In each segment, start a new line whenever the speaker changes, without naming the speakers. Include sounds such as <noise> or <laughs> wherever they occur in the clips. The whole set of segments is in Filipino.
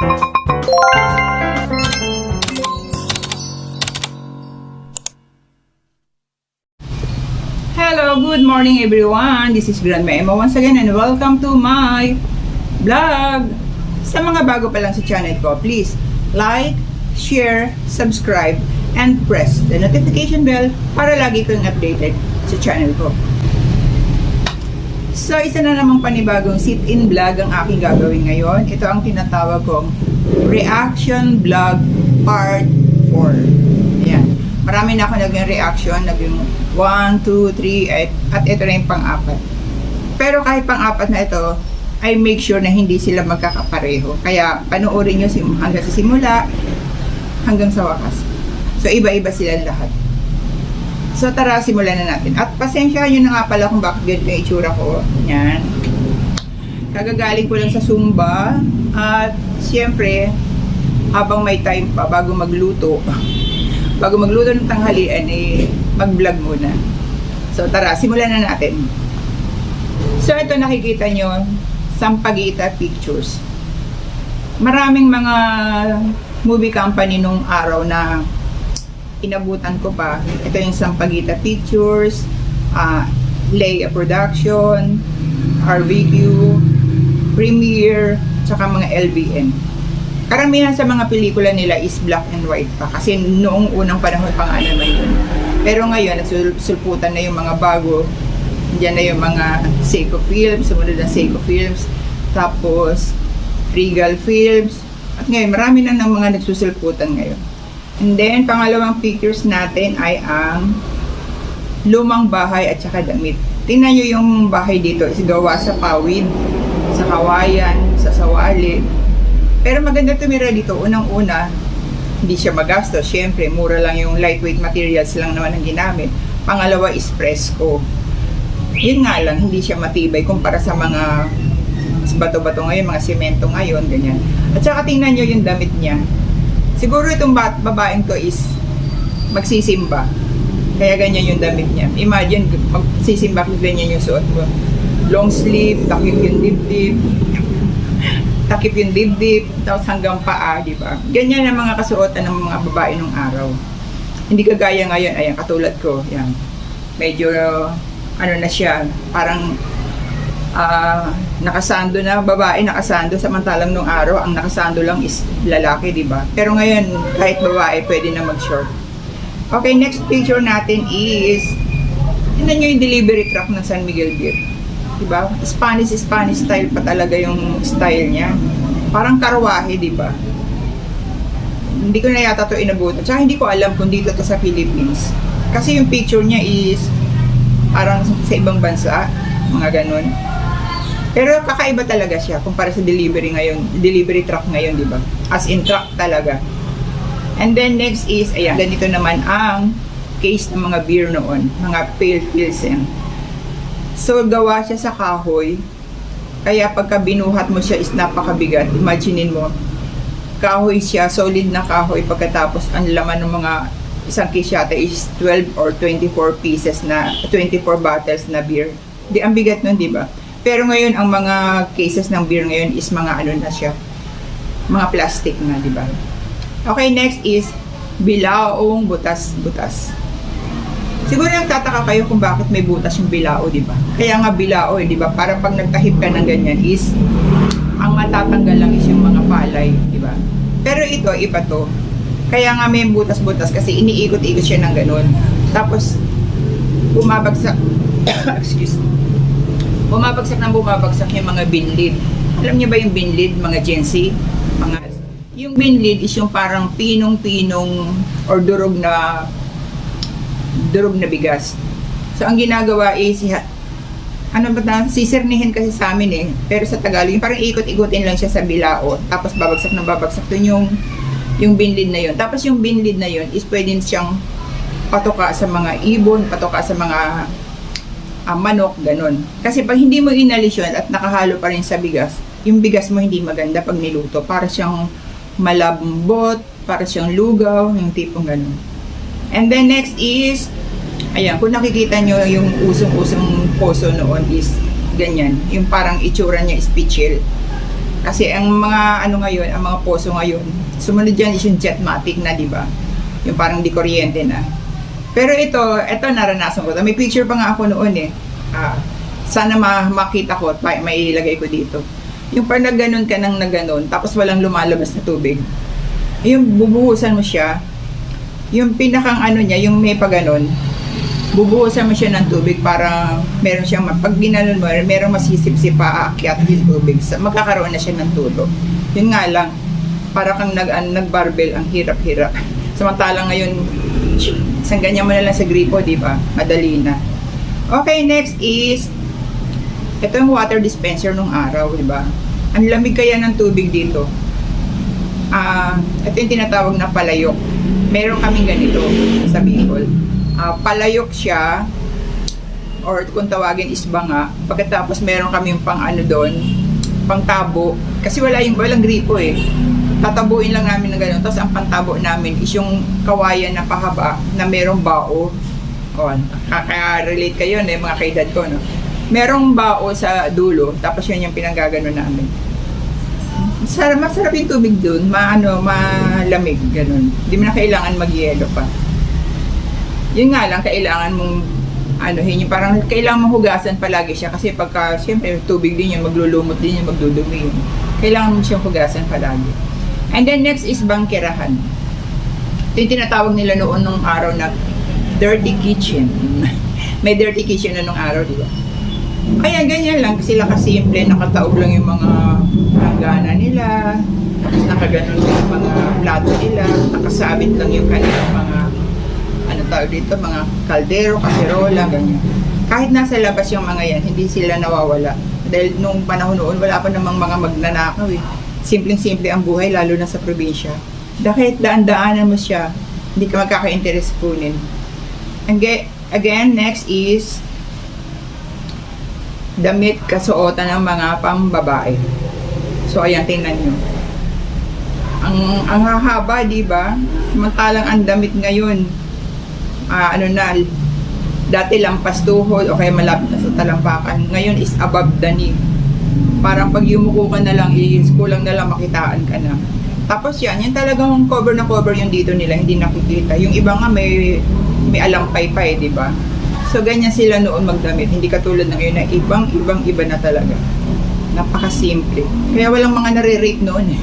Hello, good morning everyone. This is Grandma Emma once again and welcome to my vlog. Sa mga bago pa lang sa channel ko, please like, share, subscribe, and press the notification bell para lagi kang updated sa channel ko. So, isa na namang panibagong sit-in vlog ang aking gagawin ngayon. Ito ang tinatawag kong reaction vlog part 4. Ayan. Marami na ako naging reaction, naging 1, 2, 3, at, at ito na yung pang-apat. Pero kahit pang-apat na ito, I make sure na hindi sila magkakapareho. Kaya panoorin nyo hanggang sa simula, hanggang sa wakas. So, iba-iba sila lahat. So tara, simulan na natin. At pasensya yun na nga pala kung bakit ganito yung itsura ko. Yan. Kagagaling ko lang sa Zumba. At siyempre, habang may time pa bago magluto, <laughs> bago magluto ng tanghalian, eh, mag-vlog muna. So tara, simulan na natin. So ito nakikita nyo, Sampaguita Pictures. Maraming mga movie company nung araw na inabutan ko pa. Ito yung Sampaguita Pictures, uh, Leia Production, RVQ, Premiere, tsaka mga LBN. Karamihan sa mga pelikula nila is black and white pa kasi noong unang panahon pa nga naman yun. Pero ngayon, nagsulputan na yung mga bago. Diyan na yung mga Seiko Films, sumunod na Seiko Films, tapos Regal Films, at ngayon, marami na ng mga nagsusulputan ngayon. And then, pangalawang pictures natin ay ang lumang bahay at saka damit. Tingnan nyo yung bahay dito is gawa sa pawid, sa kawayan, sa sawali. Pero maganda tumira dito. Unang-una, hindi siya magastos. Siyempre, mura lang yung lightweight materials lang naman ang ginamit. Pangalawa is fresco. Yun nga lang, hindi siya matibay kumpara sa mga bato-bato ngayon, mga semento ngayon, ganyan. At saka tingnan nyo yung damit niya. Siguro itong babaeng to is magsisimba. Kaya ganyan yung damit niya. Imagine, magsisimba kung ganyan yung suot mo. Long sleeve, takip yung dibdib, <laughs> takip yung dibdib, tapos hanggang paa, di ba? Ganyan ang mga kasuotan ng mga babae nung araw. Hindi kagaya ngayon, ayan, katulad ko, yan. Medyo, ano na siya, parang ah nakasando na babae nakasando samantalang nung araw ang nakasando lang is lalaki di ba? Pero ngayon kahit babae pwede na mag short okay next picture natin is tingnan nyo yung delivery truck ng San Miguel Beer. Di ba? Spanish Spanish style pa talaga yung style niya. Parang karwahe di ba? Hindi ko na yata to inabutan. Tsaka hindi ko alam kung dito to sa Philippines. Kasi yung picture niya is parang sa ibang bansa mga ganun pero kakaiba talaga siya kumpara sa delivery ngayon, delivery truck ngayon, di ba? As in truck talaga. And then next is, ayan, ganito naman ang case ng mga beer noon, mga pale pilsen. So, gawa siya sa kahoy. Kaya pagka binuhat mo siya is napakabigat. Imaginein mo, kahoy siya, solid na kahoy. Pagkatapos, ang laman ng mga isang case yata is 12 or 24 pieces na, 24 bottles na beer. Di, ang bigat nun, di ba? Pero ngayon, ang mga cases ng beer ngayon is mga ano na siya, mga plastic na, di ba? Okay, next is bilaong butas-butas. Siguro nagtataka kayo kung bakit may butas yung bilao, di ba? Kaya nga bilao, eh, di ba? Para pag nagtahip ka ng ganyan is, ang matatanggal lang is yung mga palay, di ba? Pero ito, iba to. Kaya nga may butas-butas kasi iniikot-ikot siya ng ganun. Tapos, bumabagsak, <coughs> excuse me, bumabagsak ng bumabagsak yung mga binlid. Alam niyo ba yung binlid, mga Gen? Mga, yung binlid is yung parang pinong-pinong or durog na durog na bigas. So, ang ginagawa is, ano ba na, sisirnihin kasi sa amin eh. Pero sa Tagalog, yung parang ikot-ikutin lang siya sa bilao. Tapos babagsak ng babagsak. Dun yung, yung binlid na yun. Tapos yung binlid na yun is pwede siyang patoka sa mga ibon, patoka sa mga ah, manok, ganun. Kasi pag hindi mo inalis yun at nakahalo pa rin sa bigas, yung bigas mo hindi maganda pag niluto. Para siyang malambot, para siyang lugaw, yung tipong ganun. And then next is, ayan, kung nakikita nyo yung usong-usong poso noon is ganyan. Yung parang itsura niya is pichil. Kasi ang mga ano ngayon, ang mga poso ngayon, sumunod dyan is yung jetmatic na, di ba? Yung parang di kuryente na. Pero ito, ito naranasan ko. May picture pa nga ako noon eh. Ah, sana ma makita ko at pa- may ilagay ko dito. Yung pag nagganon ka nang nagganon, tapos walang lumalabas na tubig. Yung bubuhusan mo siya, yung pinakang ano niya, yung may paganon, bubuhusan mo siya ng tubig para meron siyang, ma- pag ginanon mo, meron masisip-sip pa aakyat yung tubig. Sa, magkakaroon na siya ng tulo. Yun nga lang, para kang nag, an, nagbarbell, ang hirap-hirap. Samantalang ngayon, isang ganyan mo na lang sa gripo, di ba? Madali na. Okay, next is, ito yung water dispenser nung araw, di ba? Ang lamig kaya ng tubig dito. Ah, ito yung tinatawag na palayok. Meron kaming ganito sa Bicol. Ah, palayok siya or kung tawagin is banga. Pagkatapos meron kaming pang ano doon, pang tabo. Kasi wala yung walang gripo eh. Tatabuin lang namin ng gano'n. Tapos ang pantabo namin is yung kawayan na pahaba na merong bao. O, kaka-relate kayo na mga kaedad ko, no? Merong bao sa dulo, tapos yun yung pinanggaganon namin. Masarap, masarap yung tubig dun, maano, malamig, ganun. Hindi mo na kailangan mag-yelo pa. Yun nga lang, kailangan mong ano, yun yung parang kailangan mong hugasan palagi siya kasi pagka, siyempre, tubig din yun, maglulumot din yun, magdudumi yun. Kailangan mo siyang hugasan palagi. And then next is bangkerahan. Ito yung tinatawag nila noon nung araw na dirty kitchen. <laughs> May dirty kitchen na nung araw, di ba? Kaya ganyan lang, sila kasimple, nakataob lang yung mga langgana nila, tapos nakaganon lang yung mga plato nila, nakasabit lang yung kanilang mga, ano tawag dito, mga kaldero, kaserola, ganyan. Kahit nasa labas yung mga yan, hindi sila nawawala. Dahil nung panahon noon, wala pa namang mga magnanakaw eh. Simpleng-simple ang buhay, lalo na sa probinsya. Dahil daan-daanan mo siya, hindi ka magkaka-interest kunin. Again, next is damit kasuotan ng mga pambabae. So, ayan, tingnan nyo. Ang, ang hahaba, di ba? Samantalang ang damit ngayon, ah, ano na, dati lampas tuhod o kaya malapit na sa talampakan. Ngayon is above the knee. Parang pag yumuko ka na lang, is kulang na lang makitaan ka na. Tapos yan, yan talagang cover na cover yung dito nila, hindi nakikita. Yung iba nga may, may alampay pa eh, di ba? So, ganyan sila noon magdamit. Hindi katulad ng ngayon na ibang-ibang iba na talaga. Napakasimple. Kaya walang mga nare-rate noon eh.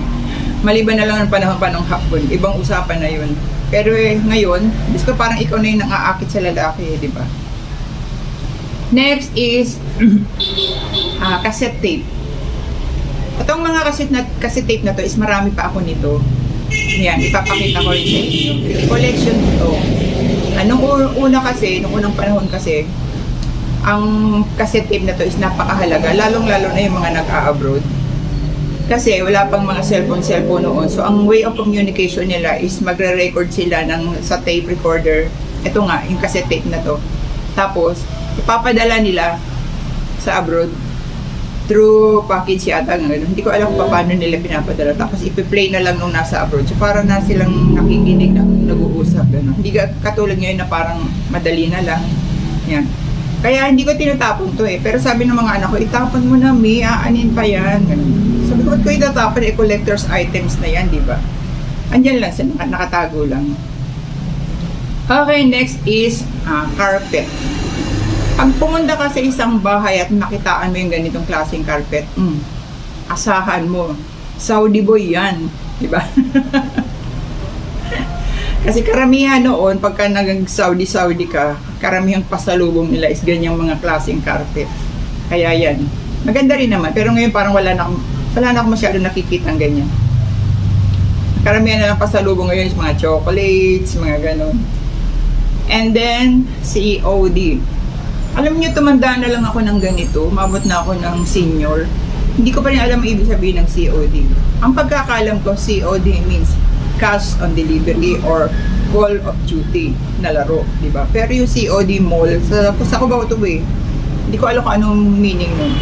<laughs> Maliban na lang ng panahon pa ng hapon. Ibang usapan na yun. Pero eh, ngayon, gusto parang ikaw na yung nang-aakit sa lalaki eh, di ba? Next is <clears throat> ah cassette tape. Itong mga cassette, na, cassette tape na to is marami pa ako nito. Yan, ipapakita ko rin sa inyo. Collection to. Anong u- una kasi, nung unang panahon kasi, ang cassette tape na to is napakahalaga, lalong-lalo na yung mga nag-a-abroad. Kasi wala pang mga cellphone-cellphone noon. So, ang way of communication nila is magre-record sila ng, sa tape recorder. Ito nga, yung cassette tape na to. Tapos, ipapadala nila sa abroad through package yata ng ganun. Hindi ko alam kung paano nila pinapadala. Tapos ipi-play na lang nung nasa abroad. So parang na silang nakikinig na nag-uusap. Ganun. Hindi ka, katulad ngayon na parang madali na lang. Yan. Kaya hindi ko tinatapon to eh. Pero sabi ng mga anak ko, itapon mo na, mi, aanin pa yan. Ganun. Sabi ko, ko itatapon? Eh, collector's items na yan, di ba? Andyan lang, sa naka- nakatago lang. Okay, next is ah, carpet. Pag pumunta ka sa isang bahay at nakitaan mo yung ganitong klaseng carpet, mm, asahan mo, Saudi boy yan. Di ba? <laughs> Kasi karamihan noon, pagka nag-Saudi-Saudi ka, karamihan pasalubong nila is ganyang mga klaseng carpet. Kaya yan. Maganda rin naman. Pero ngayon parang wala na, wala na ako masyado nakikita ang ganyan. Karamihan na lang pasalubong ngayon is mga chocolates, mga ganon. And then, COD. Alam niyo, tumanda na lang ako ng ganito. Mabot na ako ng senior. Hindi ko pa rin alam ang ibig sabihin ng COD. Ang pagkakalam ko, COD means cash on delivery or call of duty na laro, di ba? Pero yung COD mall, sa, sa Cubao to eh. Hindi ko alam kung anong meaning nun.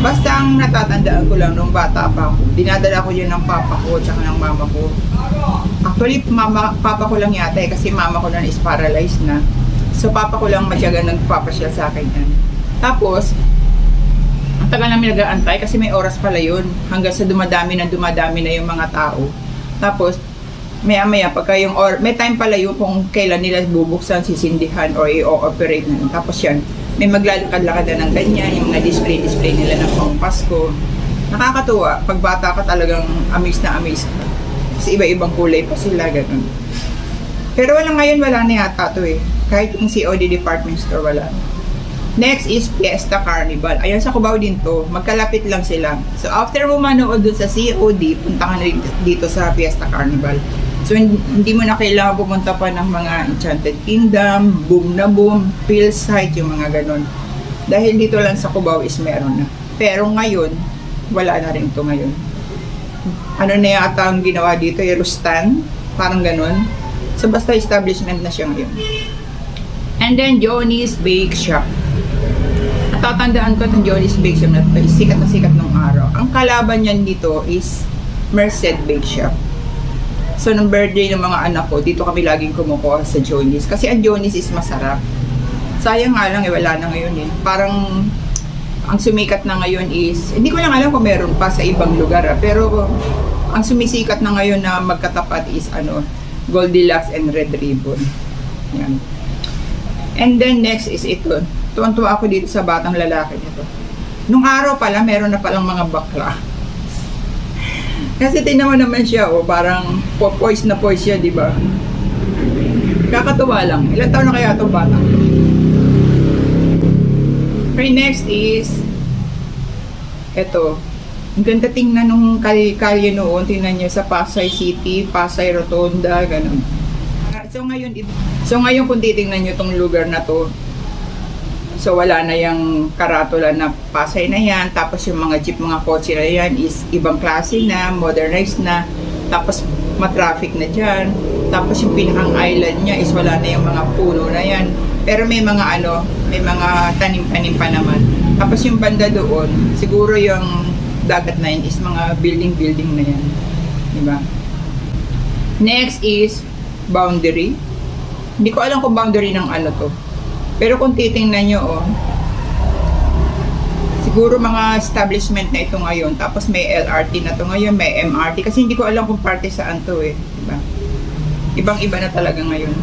Basta ang natatandaan ko lang nung bata pa ako, dinadala ko yun ng papa ko at ng mama ko. Actually, mama, papa ko lang yata eh, kasi mama ko nun is paralyzed na. So, papa ko lang matyaga nagpapasyal sa akin yan. Tapos, Ang tagal namin nag-aantay kasi may oras pala yun. Hanggang sa dumadami na dumadami na yung mga tao. Tapos, maya maya pagka yung or may time pala yun kung kailan nila bubuksan, sisindihan o i-operate na. Tapos yan, may maglalakad-lakad na ng ganyan, yung mga display-display nila ng pang Pasko. Nakakatuwa. Pag bata ka talagang amaze na amaze ka. Kasi iba-ibang kulay pa sila, ganun. Pero wala ngayon, wala na yata to eh. Kahit yung COD department store, wala. Next is Fiesta Carnival. Ayan sa Cubao din to. Magkalapit lang sila. So after mo manood dun sa COD, punta ka na dito, sa Fiesta Carnival. So hin- hindi mo na kailangan pumunta pa ng mga Enchanted Kingdom, Boom na Boom, Phil Site, yung mga ganun. Dahil dito lang sa Cubao is meron na. Pero ngayon, wala na rin to ngayon. Ano na yata ang ginawa dito? Yung Rustan? Parang ganun. So basta establishment na siya ngayon. And then Johnny's Bake Shop. Natatandaan ko itong Johnny's Bake Shop na ito, is sikat na sikat ng araw. Ang kalaban niyan dito is Merced Bake Shop. So, nung birthday ng mga anak ko, dito kami laging kumukuha sa Johnny's. Kasi ang Johnny's is masarap. Sayang nga lang, eh, wala na ngayon eh. Parang, ang sumikat na ngayon is, hindi ko lang alam kung meron pa sa ibang lugar ah, pero ang sumisikat na ngayon na magkatapat is ano, Goldilocks and Red Ribbon. Yan. And then next is ito. Tuwan-tuwa ako dito sa batang lalaki nito. Nung araw pala, meron na palang mga bakla. <laughs> Kasi tingnan mo naman siya, oh, parang po- poise na poise siya, di ba? Kakatuwa lang. Ilan taon na kaya itong bata? Okay, next is ito. Ang ganda tingnan nung kal kalye noon. Tingnan niyo sa Pasay City, Pasay Rotonda, ganun. So ngayon, so ngayon kung titingnan niyo tong lugar na to, so wala na yung karatula na Pasay na yan, tapos yung mga jeep, mga kotse na yan is ibang klase na, modernized na, tapos matraffic na dyan, tapos yung pinakang island niya is wala na yung mga puno na yan, pero may mga ano, may mga tanim-tanim pa naman. Tapos yung banda doon, siguro yung dagat na yun is mga building-building na yan. Di ba? Next is boundary. Hindi ko alam kung boundary ng ano to. Pero kung titingnan nyo, oh, siguro mga establishment na ito ngayon. Tapos may LRT na to ngayon, may MRT. Kasi hindi ko alam kung parte saan to eh. Diba? Ibang-iba na talaga ngayon.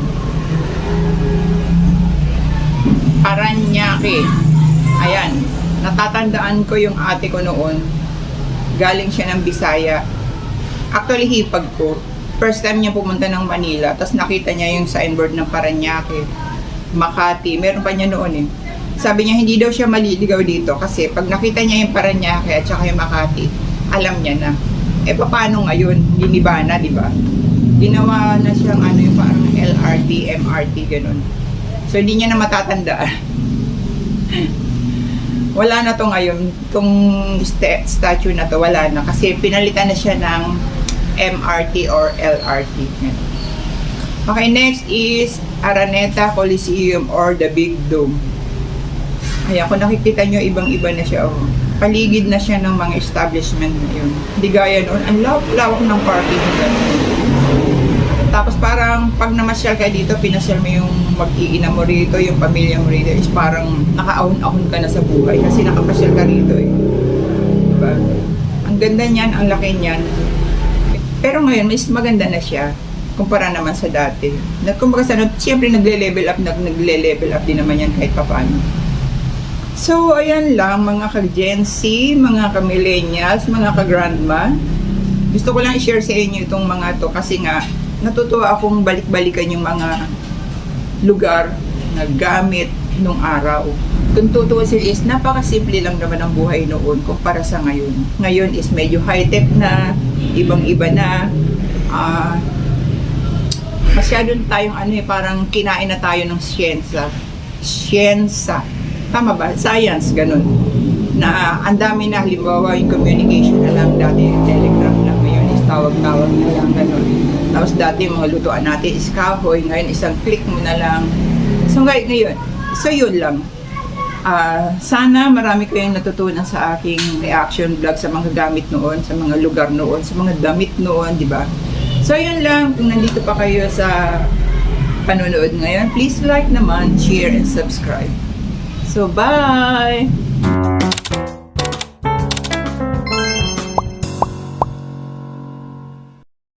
Paranaque. Ayan. Natatandaan ko yung ate ko noon. Galing siya ng Bisaya. Actually, hipag ko. First time niya pumunta ng Manila. Tapos nakita niya yung signboard ng Paranaque. Makati. Meron pa niya noon eh. Sabi niya, hindi daw siya maliligaw dito. Kasi pag nakita niya yung Paranaque at saka yung Makati, alam niya na. Eh, paano ngayon? Liniba na, di ba? Ginawa na siyang ano yung parang LRT, MRT, ganun. So, hindi niya na matatandaan. Wala na to ngayon. Itong sta- statue na to, wala na. Kasi pinalitan na siya ng MRT or LRT. Okay, next is Araneta Coliseum or the Big Dome. Ayan, kung nakikita nyo, ibang-iba na siya. Oh. Paligid na siya ng mga establishment na yun. Hindi gaya noon. Ang lawak-lawak ng parking. Tapos parang pag namasyal ka dito, pinasyal mo yung mag-iina mo rito, yung pamilya mo rito, is parang nakaahon-ahon ka na sa buhay kasi nakapasyal ka rito eh. Diba? Ang ganda niyan, ang laki niyan. Pero ngayon, mas maganda na siya kumpara naman sa dati. Na, kumbaga sa, siyempre nagle-level up, nag, nagle-level up din naman yan kahit papaano. So, ayan lang mga ka-Gen Z, mga ka-millennials, mga ka-grandma. Gusto ko lang i-share sa inyo itong mga to kasi nga natutuwa akong balik-balikan yung mga lugar na gamit nung araw. Kung tutuusin is napakasimple lang naman ang buhay noon kumpara sa ngayon. Ngayon is medyo high-tech na, ibang-iba na. Ah, masyadong tayong ano eh, parang kinain na tayo ng siyensa. Siyensa. Tama ba? Science, ganun. Na ang dami na, halimbawa yung communication na lang, dati telegram lang, ngayon is tawag-tawag na lang, ganun. Tapos dati mga lutuan natin is kahoy, ngayon isang click mo na lang. So ngay- ngayon, so yun lang. Ah, sana marami kayong natutunan sa aking reaction vlog sa mga gamit noon, sa mga lugar noon, sa mga damit noon, di ba? So yun lang, kung nandito pa kayo sa panonood ngayon, please like naman, share, and subscribe. So bye!